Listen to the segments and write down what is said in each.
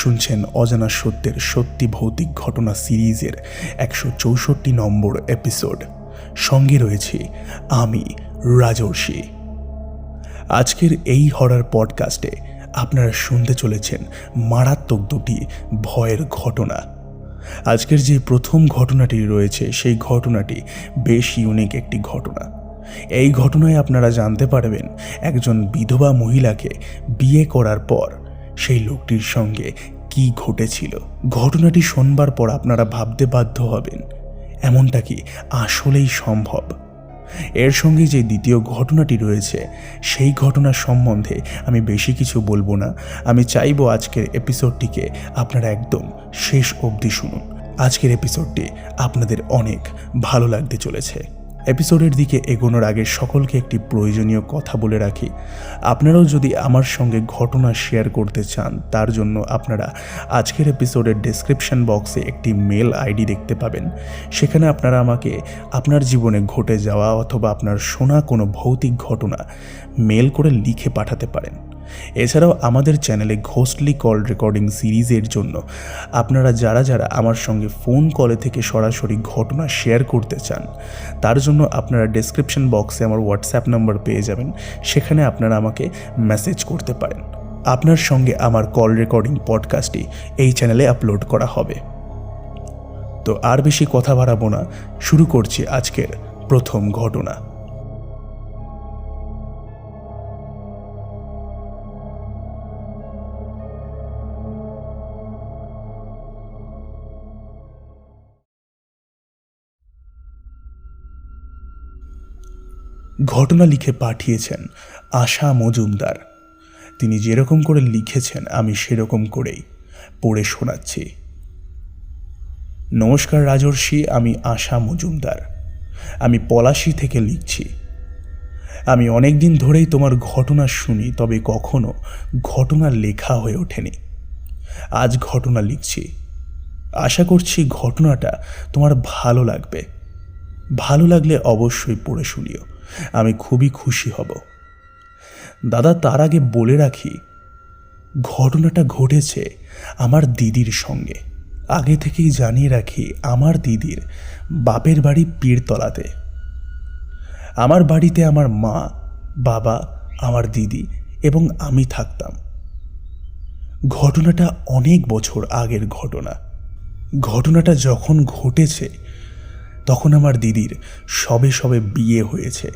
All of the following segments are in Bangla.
শুনছেন অজানা সত্যের সত্যি ভৌতিক ঘটনা সিরিজের একশো চৌষট্টি নম্বর এপিসোড সঙ্গে রয়েছে আমি, রাজর্ষি। আজকের এই হরার পডকাস্টে আপনারা শুনতে চলেছেন মারাত্মক দুটি ভয়ের ঘটনা। আজকের যে প্রথম ঘটনাটি রয়েছে, সেই ঘটনাটি বেশ ইউনিক একটি ঘটনা। এই ঘটনায় আপনারা জানতে পারবেন, একজন বিধবা মহিলাকে বিয়ে করার পর সেই লোকটির সঙ্গে কি ঘটেছিল? ঘটনাটি শোনবার পর আপনারা ভাবতে বাধ্য হবেন। এমনটা কি আসলেই সম্ভব? এর সঙ্গে যে দ্বিতীয় ঘটনাটি রয়েছে, সেই ঘটনার সম্বন্ধে আমি বেশি কিছু বলব না। আমি চাইব আজকের এপিসোডটিকে আপনারা একদম শেষ অবধি শুনুন। আজকের এপিসোডটি আপনাদের অনেক ভালো লাগতে চলেছে। এপিসোডের দিকে এগোনোর আগে সকলকে একটি প্রয়োজনীয় কথা বলে রাখি। আপনারাও যদি আমার সঙ্গে ঘটনা শেয়ার করতে চান, তার জন্য আপনারা আজকের এপিসোডের ডেসক্রিপশন বক্সে একটি মেল আইডি দেখতে পাবেন। সেখানে আপনারা আমাকে আপনার জীবনে ঘটে যাওয়া অথবা আপনার শোনা কোনো ভৌতিক ঘটনা মেল করে লিখে পাঠাতে পারেন। এছাড়াও আমাদের চ্যানেলে ঘোস্টলি কল রেকর্ডিং সিরিজের জন্য আপনারা যারা যারা আমার সঙ্গে ফোন কলে থেকে সরাসরি ঘটনা শেয়ার করতে চান, তার জন্য আপনারা ডেসক্রিপশন বক্সে আমার হোয়াটসঅ্যাপ নাম্বার পেয়ে যাবেন, সেখানে আপনারা আমাকে মেসেজ করতে পারেন। আপনার সঙ্গে আমার কল রেকর্ডিং পডকাস্টটি এই চ্যানেলে আপলোড করা হবে। তো আর বেশি কথা বাড়াবো না, শুরু করছি আজকের প্রথম ঘটনা। ঘটনা লিখে পাঠিয়েছেন আশা মজুমদার। তিনি যেরকম করে লিখেছেন, আমি সেরকম করেই পড়ে শোনাচ্ছি। নমস্কার রাজর্ষি, আমি আশা মজুমদার। আমি পলাশি থেকে লিখছি। আমি অনেক দিন ধরেই তোমার ঘটনা শুনি, তবে কখনো ঘটনা লেখা হয়ে ওঠেনি। আজ ঘটনা লিখছি। আশা করছি ঘটনাটা তোমার ভালো লাগবে। ভালো লাগলে অবশ্যই পড়ে শুনিও। আমি খুবই খুশি হব। দাদা, তার আগে বলে রাখি, ঘটনাটা ঘটেছে আমার দিদির সঙ্গে। আগে থেকেই জানিয়ে রাখি, আমার দিদির বাপের বাড়ি পীরতলাতে। আমার বাড়িতে আমার মা, বাবা, আমার দিদি এবং আমি থাকতাম। ঘটনাটা অনেক বছর আগের ঘটনা। ঘটনাটা যখন ঘটেছে তখন আমার দিদির সবে সবে বিয়ে হয়েছে।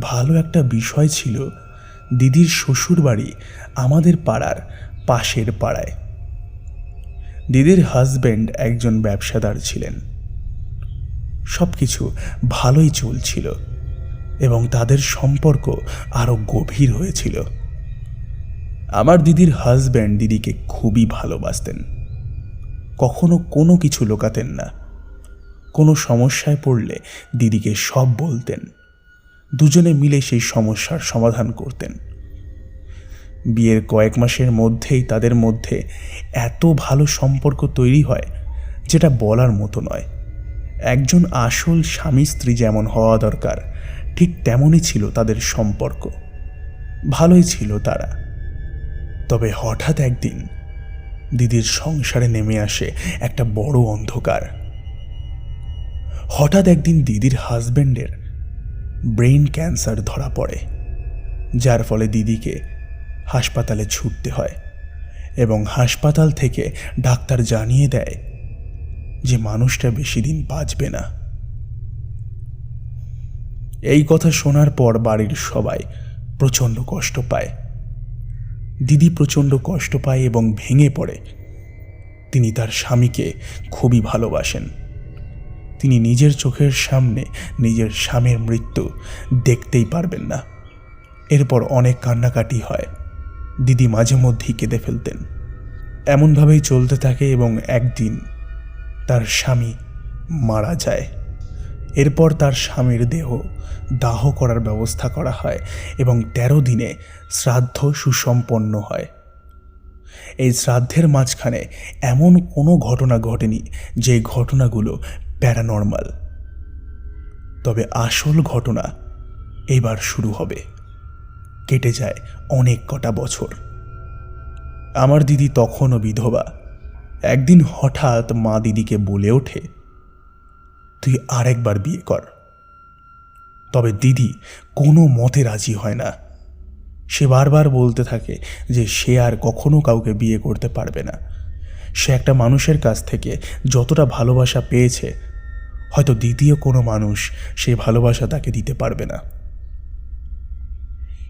ভালো একটা বিষয় ছিল, দিদির শ্বশুর বাড়ি আমাদের পাড়ার পাশের পাড়ায়। দিদির হাজব্যান্ড একজন ব্যবসাদার ছিলেন। সব কিছু ভালোই চলছিল এবং তাদের সম্পর্ক আরও গভীর হয়েছিল। আমার দিদির হাজব্যান্ড দিদিকে খুবই ভালোবাসতেন। কখনো কোনো কিছু লোকাতেন না। কোনো সমস্যায় পড়লে দিদিকে সব বলতেন। দুজনে মিলে সেই সমস্যার সমাধান করতেন। বিয়ের কয়েক মাসের মধ্যেই তাদের মধ্যে এত ভালো সম্পর্ক তৈরি হয়, যেটা বলার মতো নয়। একজন আসল স্বামী স্ত্রী যেমন হওয়া দরকার, ঠিক তেমনই ছিল তাদের সম্পর্ক। ভালোই ছিল তারা। তবে হঠাৎ একদিন দিদির সংসারে নেমে আসে একটা বড় অন্ধকার। হঠাৎ একদিন দিদির হাজব্যান্ডের ব্রেন ক্যান্সার ধরা পড়ে, যার ফলে দিদিকে হাসপাতালে ছুটতে হয় এবং হাসপাতাল থেকে ডাক্তার জানিয়ে দেয় যে মানুষটা বেশি দিন বাঁচবে না। এই কথা শোনার পর বাড়ির সবাই প্রচণ্ড কষ্ট পায়। দিদি প্রচণ্ড কষ্ট পায় এবং ভেঙে পড়ে। তিনি তার স্বামীকে খুবই ভালোবাসেন। তিনি নিজের চোখের সামনে নিজের স্বামীর মৃত্যু দেখতেই পারবেন না। এরপর অনেক কান্নাকাটি হয়। দিদি মাঝে মধ্যেই কেঁদে ফেলতেন। এমনভাবেই চলতে থাকে এবং একদিন তার স্বামী মারা যায়। এরপর তার স্বামীর দেহ দাহ করার ব্যবস্থা করা হয় এবং তেরো দিনে শ্রাদ্ধ সুসম্পন্ন হয়। এই শ্রাদ্ধের মাঝখানে এমন কোনো ঘটনা ঘটেনি যে ঘটনাগুলো প্যারানর্মাল। তবে আসল ঘটনা এবার শুরু হবে। কেটে যায় অনেক কটা বছর। আমার দিদি তখনও বিধবা। একদিন হঠাৎ মা দিদিকে বলে ওঠে, তুই আরেকবার বিয়ে কর। তবে দিদি কোনো মতে রাজি হয় না। সে বারবার বলতে থাকে যে সে আর কখনো কাউকে বিয়ে করতে পারবে না। সে একটা মানুষের কাছ থেকে যতটা ভালোবাসা পেয়েছে হয়তো দ্বিতীয় কোনো মানুষ সেই ভালোবাসা তাকে দিতে পারবে না।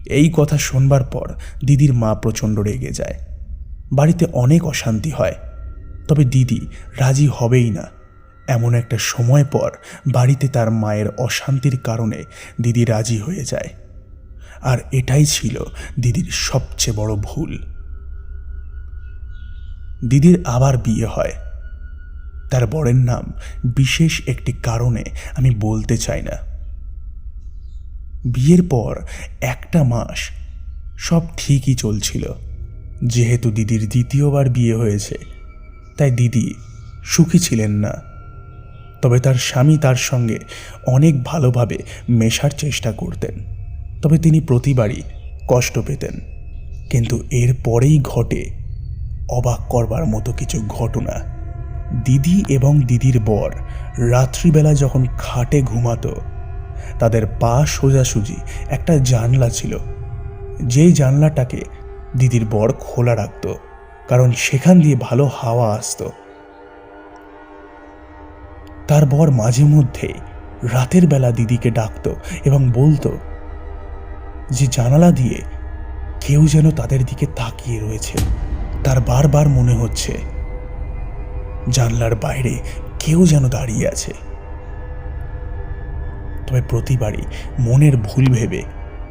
এই কথা শোনবার পর দিদির মা প্রচণ্ড রেগে যায়। বাড়িতে অনেক অশান্তি হয়। তবে দিদি রাজি হবেই না। এমন একটা সময় পর বাড়িতে তার মায়ের অশান্তির কারণে দিদি রাজি হয়ে যায়। আর এটাই ছিল দিদির সবচেয়ে বড় ভুল। দিদির আবার বিয়ে হয়। তার বরের নাম বিশেষ একটি কারণে আমি বলতে চাই না। বিয়ের পর একটা মাস সব ঠিকই চলছিল। যেহেতু দিদির দ্বিতীয়বার বিয়ে হয়েছে, তাই দিদি সুখী ছিলেন না। তবে তার স্বামী তার সঙ্গে অনেক ভালোভাবে মেশার চেষ্টা করতেন। তবে তিনি প্রতিবারই কষ্ট পেতেন। কিন্তু এর পরেই ঘটে অবাক করবার মতো কিছু ঘটনা। দিদি এবং দিদির বর রাত্রিবেলা যখন খাটে ঘুমাতো, তাদের পা সোজাসুজি একটা জানলা ছিল। যেই জানলাটাকে দিদির বর খোলা রাখত, কারণ সেখান দিয়ে ভালো হাওয়া আসতো। তার বর মাঝে মধ্যে রাতের বেলা দিদিকে ডাকতো এবং বলতো যে, জানালা দিয়ে কেউ যেন তাদের দিকে তাকিয়ে রয়েছে। তার বারবার মনে হচ্ছে জানলার বাইরে কেউ যেন দাঁড়িয়ে আছে। তবে প্রতিবারই মনের ভুল ভেবে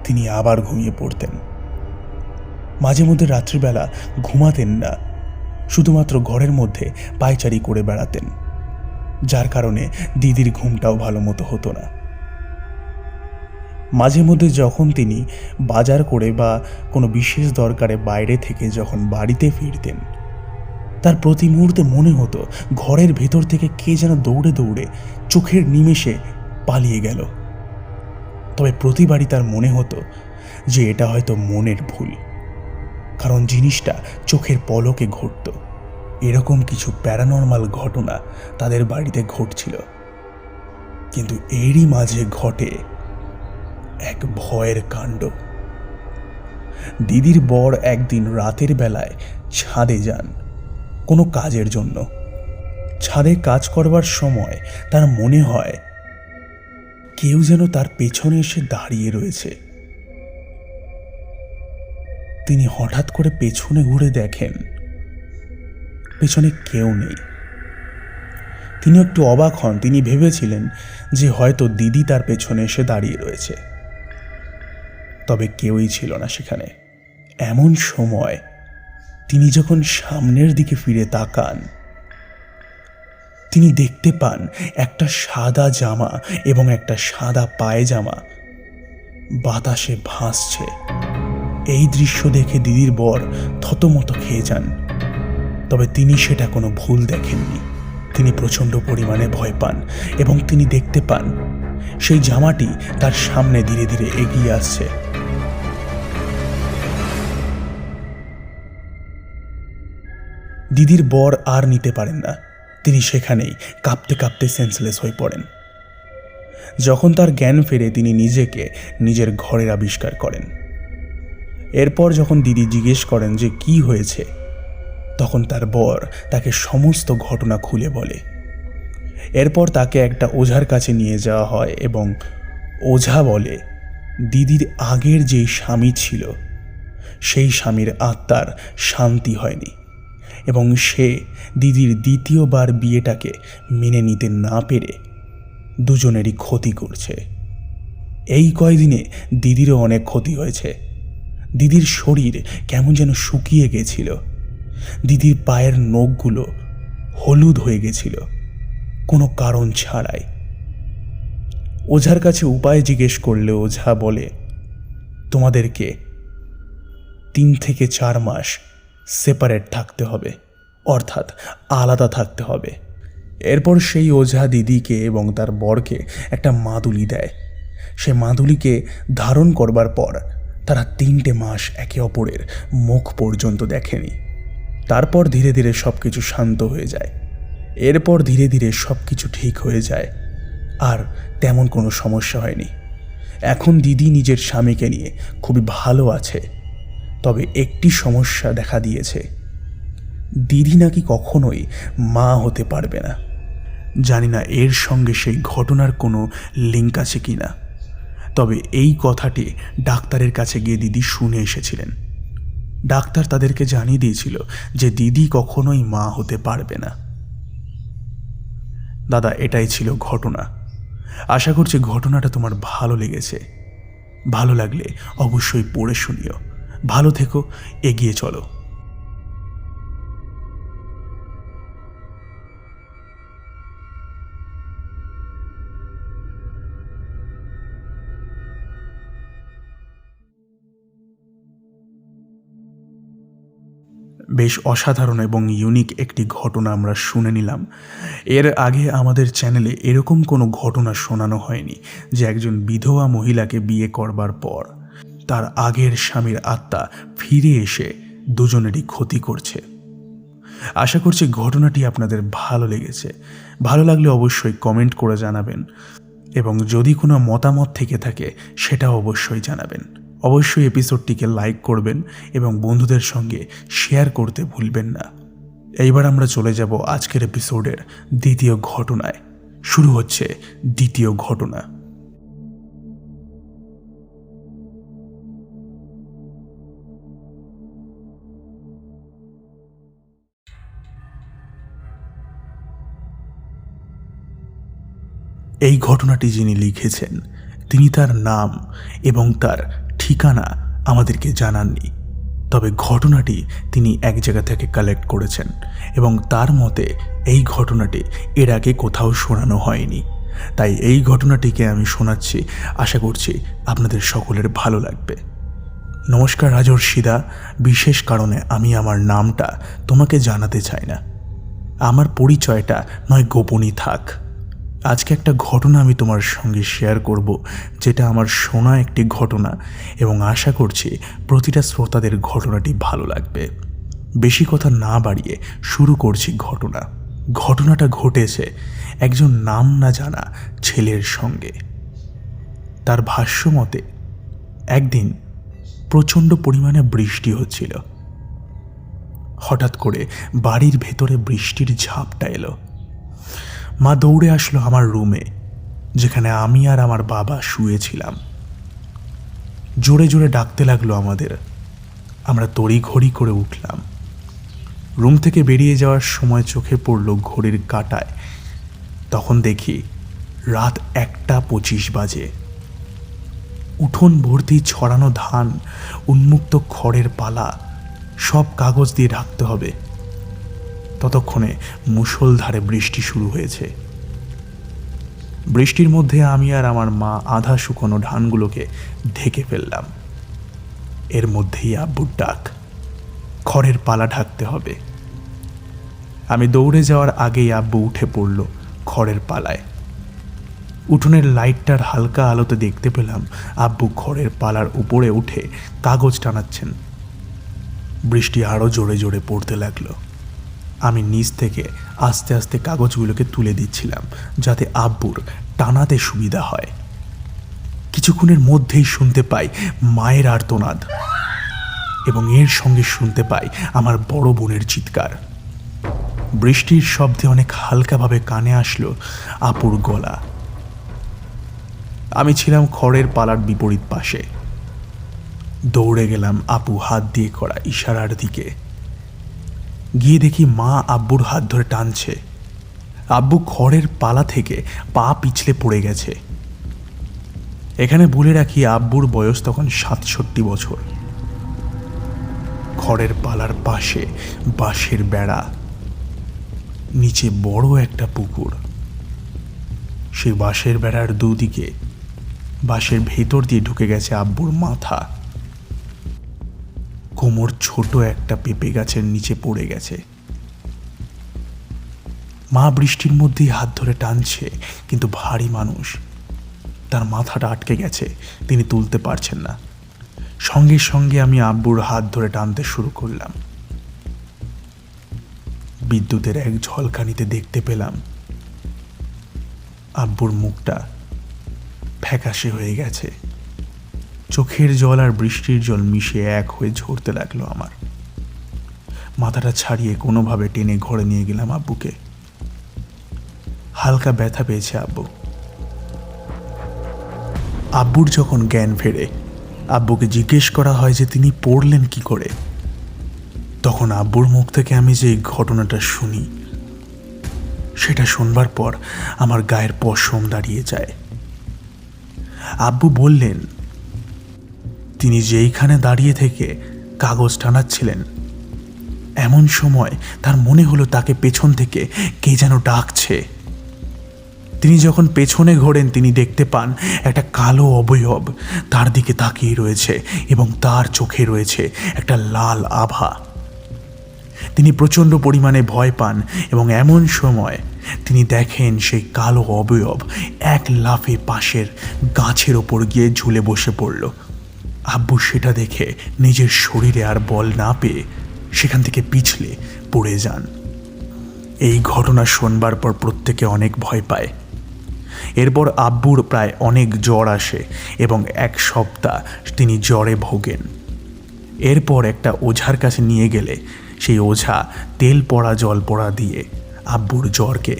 তিনি আবার ঘুমিয়ে পড়তেন। মাঝে মধ্যে রাত্রিবেলা ঘুমাতেন না, শুধুমাত্র ঘরের মধ্যে পায়চারি করে বেড়াতেন, যার কারণে দিদির ঘুমটাও ভালো মতো হতো না। মাঝে মধ্যে যখন তিনি বাজার করে বা কোনো বিশেষ দরকারে বাইরে থেকে যখন বাড়িতে ফিরতেন তার প্রতি মুহূর্তে মনে হতো ঘরের ভেতর থেকে কে যেন দৌড়ে দৌড়ে চোখের নিমেষে পালিয়ে গেল। তবে প্রতিবারই তার মনে হতো যে এটা হয়তো মনের ভুল। কারণ জিনিসটা চোখের পলকে ঘটত। এরকম কিছু প্যারানর্মাল ঘটনা তাদের বাড়িতে ঘটছিল। কিন্তু এরই মাঝে ঘটে এক ভয়ের কাণ্ড। দিদির বর একদিন রাতের বেলায় ছাদে যান। কোনো কাজের জন্য। ছাদে কাজ করবার সময় তার মনে হয় কেউ যেন তার পেছনে এসে দাঁড়িয়ে রয়েছে। তিনি হঠাৎ করে পেছনে ঘুরে দেখেন, পেছনে কেউ নেই। তিনি একটু অবাক হন, তিনি ভেবেছিলেন যে হয়তো দিদি তার পেছনে এসে দাঁড়িয়ে রয়েছে। তবে কেউই ছিল না সেখানে। এমন সময় তিনি যখন সামনের দিকে ফিরে তাকান, তিনি দেখতে পান একটা সাদা জামা এবং একটা সাদা পায়জামা। বাতাসে ভাসছে। এই দৃশ্য দেখে দিদির বর থতমত খেয়ে যান। তবে তিনি সেটা কোনো ভুল দেখেননি। তিনি প্রচণ্ড পরিমাণে ভয় পান এবং তিনি দেখতে পান, সেই জামাটি তার সামনে ধীরে ধীরে এগিয়ে আসছে। দিদির বর আর নিতে পারেন না। তিনি সেখানেই কাঁপতে কাঁপতে সেন্সলেস হয়ে পড়েন। যখন তার জ্ঞান ফেরে, তিনি নিজেকে নিজের ঘরের আবিষ্কার করেন। এরপর যখন দিদি জিজ্ঞেস করেন যে কি হয়েছে, তখন তার বর তাকে সমস্ত ঘটনা খুলে বলে। এরপর তাকে একটা ওঝার কাছে নিয়ে যাওয়া হয় এবং ওঝা বলে, দিদির আগের যেই স্বামী ছিল, সেই স্বামীর আত্মার শান্তি হয়নি। এবং সে দিদির দ্বিতীয়বার বিয়েটাকে মেনে নিতে না পেরে দুজনেরই ক্ষতি করছে। এই কয়দিনে দিদিরও অনেক ক্ষতি হয়েছে। দিদির শরীর কেমন যেন শুকিয়ে গেছিল। দিদির পায়ের নখগুলো হলুদ হয়ে গেছিল, কোনো কারণ ছাড়াই। ওঝার কাছে উপায় জিজ্ঞেস করলে ওঝা বলে, তোমাদেরকে তিন থেকে চার মাস সেপারেট থাকতে হবে, অর্থাৎ আলাদা থাকতে হবে। এরপর সেই ওঝা দিদিকে এবং তার বরকে একটা মাদুলি দেয়। সে মাদুলিকে ধারণ করবার পর তারা তিনটে মাস একে অপরের মুখ পর্যন্ত দেখেনি। তারপর ধীরে ধীরে সব কিছু শান্ত হয়ে যায়। এরপর ধীরে ধীরে সব কিছু ঠিক হয়ে যায়। আর তেমন কোনো সমস্যা হয়নি। এখন দিদি নিজের স্বামীকে নিয়ে খুবই ভালো আছে। তবে একটি সমস্যা দেখা দিয়েছে। দিদি নাকি কখনোই মা হতে পারবে না। জানি না এর সঙ্গে সেই ঘটনার কোনো লিঙ্ক আছে কি না তবে এই কথাটি ডাক্তারের কাছে গিয়ে দিদি শুনে এসেছিলেন। ডাক্তার তাদেরকে জানিয়ে দিয়েছিল যে দিদি কখনোই মা হতে পারবে না। দাদা, এটাই ছিল ঘটনা। আশা করছি ঘটনাটা তোমার ভালো লেগেছে। ভালো লাগলে অবশ্যই পড়ে শুনিও। ভালো থেকো, এগিয়ে চলো। বেশ অসাধারণ এবং ইউনিক একটি ঘটনা আমরা শুনে নিলাম। এর আগে আমাদের চ্যানেলে এরকম কোনো ঘটনা শোনানো হয়নি যে একজন বিধবা মহিলাকে বিয়ে করবার পর। তার আগের স্বামীর আত্মা ফিরে এসে দুজনেরই ক্ষতি করছে। আশা করছি ঘটনাটি আপনাদের ভালো লেগেছে। ভালো লাগলে অবশ্যই কমেন্ট করে জানাবেন এবং যদি কোনো মতামত থেকে থাকে সেটা অবশ্যই জানাবেন। অবশ্যই এপিসোডটিকে লাইক করবেন এবং বন্ধুদের সঙ্গে শেয়ার করতে ভুলবেন না। এইবার আমরা চলে যাব আজকের এপিসোডের দ্বিতীয় ঘটনায়। শুরু হচ্ছে দ্বিতীয় ঘটনা। এই ঘটনাটি যিনি লিখেছেন, তিনি তার নাম এবং তার ঠিকানা আমাদেরকে জানাননি। তবে ঘটনাটি তিনি এক জায়গা থেকে কালেক্ট করেছেন এবং তার মতে এই ঘটনাটি এর আগে কোথাও শোনানো হয়নি। তাই এই ঘটনাটিকে আমি শোনাচ্ছি। আশা করছি আপনাদের সকলের ভালো লাগবে। নমস্কার রাজর্ষিদা। বিশেষ কারণে আমি আমার নামটা তোমাকে জানাতে চাই না। আমার পরিচয়টা নয় গোপনই থাক। আজকে একটা ঘটনা আমি তোমার সঙ্গে শেয়ার করব, যেটা আমার শোনা একটি ঘটনা এবং আশা করছি প্রতিটা শ্রোতাদের ঘটনাটি ভালো লাগবে। বেশি কথা না বাড়িয়ে শুরু করছি ঘটনা। ঘটনাটা ঘটেছে একজন নাম না জানা ছেলের সঙ্গে। তার ভাষ্য মতে একদিন প্রচণ্ড পরিমাণে বৃষ্টি হচ্ছিল। হঠাৎ করে বাড়ির ভেতরে বৃষ্টির ঝাপটা এলো। মা দৌড়ে আসলো আমার রুমে, যেখানে আমি আর আমার বাবা শুয়েছিলাম। জোরে জোরে ডাকতে লাগল আমাদের। আমরা তড়ি ঘড়ি করে উঠলাম। রুম থেকে বেরিয়ে যাওয়ার সময় চোখে পড়ল ঘড়ির কাটায়। তখন দেখি রাত একটা পঁচিশ বাজে। উঠোন ভর্তি ছড়ানো ধান, উন্মুক্ত খড়ের পালা, সব কাগজ দিয়ে ঢাকতে হবে। ততক্ষণে মুষলধারে বৃষ্টি শুরু হয়েছে। বৃষ্টির মধ্যে আমি আর আমার মা আধা শুকনো ধানগুলোকে ঢেকে ফেললাম। এর মধ্যেই আব্বুর ডাক খড়ের পালা ঢাকতে হবে। আমি দৌড়ে যাওয়ার আগেই আব্বু উঠে পড়ল খড়ের পালায়। উঠোনের লাইটটার হালকা আলোতে দেখতে পেলাম আব্বু খড়ের পালার উপরে উঠে কাগজ টানাচ্ছেন। বৃষ্টি আরও জোরে জোরে পড়তে লাগল। আমি নিচ থেকে আস্তে আস্তে কাগজগুলোকে তুলে দিচ্ছিলাম, যাতে আব্বুর টানাতে সুবিধা হয়। কিছুক্ষণের মধ্যেই শুনতে পাই মায়ের আর্তনাদ এবং এর সঙ্গে শুনতে পাই আমার বড় বোনের চিৎকার। বৃষ্টির শব্দে অনেক হালকাভাবে কানে আসলো আপুর গলা। আমি ছিলাম খড়ের পালার বিপরীত পাশে। দৌড়ে গেলাম আপু হাত দিয়ে করা ইশারার দিকে। গিয়ে দেখি মা আব্বুর হাত ধরে টানছে। আব্বু খড়ের পালা থেকে পা পিছলে পড়ে গেছে। এখানে বলে রাখি আব্বুর বয়স তখন সাতষট্টি বছর। খড়ের পালার পাশে বাঁশের বেড়া, নিচে বড় একটা পুকুর। সেই বাঁশের বেড়ার দুদিকে বাঁশের ভেতর দিয়ে ঢুকে গেছে আব্বুর মাথা। কোমর ছোট একটা পেঁপে গাছের নিচে পড়ে গেছে। মা বৃষ্টির মধ্যেই হাত ধরে টানছে, কিন্তু ভারী মানুষ। তার মাথাটা আটকে গেছে, তিনি তুলতে পারছেন না। সঙ্গে সঙ্গে আমি আব্বুর হাত ধরে টানতে শুরু করলাম। বিদ্যুতের এক ঝলকানিতে দেখতে পেলাম, আব্বুর মুখটা ফ্যাকাশে হয়ে গেছে। চোখের জল আর বৃষ্টির জল মিশে এক হয়ে ঝরতে লাগল আমার। মাথাটা ছাড়িয়ে কোনোভাবে টেনে ঘরে নিয়ে গেলাম আব্বুকে। হালকা ব্যথা পেয়েছে আব্বু। আব্বুর যখন জ্ঞান ফেরে, আব্বুকে জিজ্ঞেস করা হয় যে তিনি পড়লেন কি করে। তখন আব্বুর মুখ থেকে আমি যে ঘটনাটা শুনি, সেটা শুনবার পর আমার গায়ের পশম দাঁড়িয়ে যায়। আব্বু বললেন তিনি যেইখানে দাঁড়িয়ে থেকে কাগজ টানাচ্ছিলেন, এমন সময় তার মনে হলো তাকে পেছন থেকে কে যেন ডাকছে। তিনি যখন পেছনে ঘোরেন, তিনি দেখতে পান একটা কালো অবয়ব তার দিকে তাকিয়ে রয়েছে এবং তার চোখে রয়েছে একটা লাল আভা। তিনি প্রচণ্ড পরিমাণে ভয় পান এবং এমন সময় তিনি দেখেন সেই কালো অবয়ব এক লাফে পাশের গাছের ওপর গিয়ে ঝুলে বসে পড়ল। আব্বু সেটা দেখে নিজের শরীরে আর বল না পেয়ে সেখান থেকে পিছলে পড়ে যান। এই ঘটনা শোনবার পর প্রত্যেকে অনেক ভয় পায়। এরপর আব্বুর প্রায় অনেক জ্বর আসে এবং এক সপ্তাহ তিনি জ্বরে ভোগেন। এরপর একটা ওঝার কাছে নিয়ে গেলে সেই ওঝা তেল পড়া, জল পড়া দিয়ে আব্বুর জ্বরকে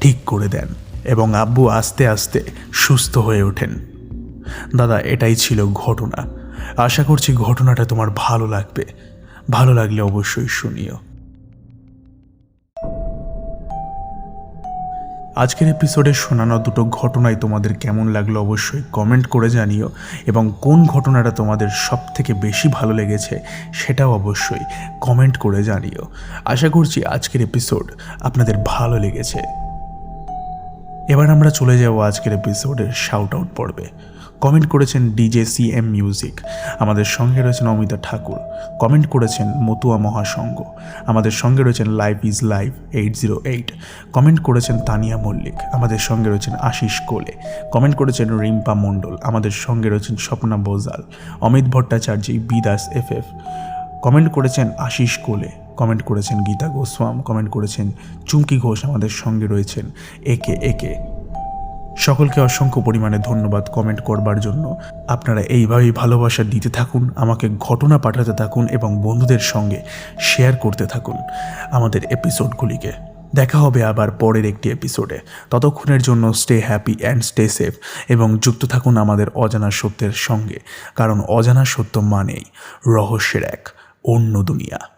ঠিক করে দেন এবং আব্বু আস্তে আস্তে সুস্থ হয়ে ওঠেন। দাদা, এটাই ছিল ঘটনা। আশা করছি ঘটনাটা তোমার ভালো লাগবে। ভালো লাগলে অবশ্যই শুনিও। আজকের এপিসোডে শোনানো দুটো ঘটনাই তোমাদের কেমন লাগল অবশ্যই কমেন্ট করে জানিও এবং কোন ঘটনাটা তোমাদের সব থেকে বেশি ভালো লেগেছে সেটাও অবশ্যই কমেন্ট করে জানিও। আশা করছি আজকের এপিসোড আপনাদের ভালো লেগেছে। এবার আমরা চলে যাব আজকের এপিসোডের শাউট আউট পর্বে। কমেন্ট করেছেন ডিজে সি এম মিউজিক। আমাদের সঙ্গে রয়েছেন অমিতা ঠাকুর। কমেন্ট করেছেন মতুয়া মহাসংঘ। আমাদের সঙ্গে রয়েছেন live is live eight zero eight. Comment করেছেন তানিয়া মল্লিক। আমাদের সঙ্গে রয়েছেন আশিস কোলে। কমেন্ট করেছেন রিম্পা মণ্ডল। আমাদের সঙ্গে রয়েছেন Swapna Bojal. Amit Bhattacharya, Bidas F F comment করেছেন আশিস কোলে। কমেন্ট করেছেন গীতা গোস্বাম। কমেন্ট করেছেন চুমকি ঘোষ। আমাদের সঙ্গে রয়েছেন একে একে। সকলকে অসংখ্য পরিমাণে ধন্যবাদ কমেন্ট করবার জন্য। আপনারা এইভাবেই ভালোবাসা দিতে থাকুন, আমাকে ঘটনা পাঠাতে থাকুন এবং বন্ধুদের সঙ্গে শেয়ার করতে থাকুন আমাদের এপিসোডগুলিকে দেখা হবে আবার পরের একটি এপিসোডে ততক্ষণের জন্য stay happy and stay safe এবং যুক্ত থাকুন আমাদের অজানা সত্যের সঙ্গে। কারণ অজানা সত্য মানেই রহস্যের এক অন্য দুনিয়া।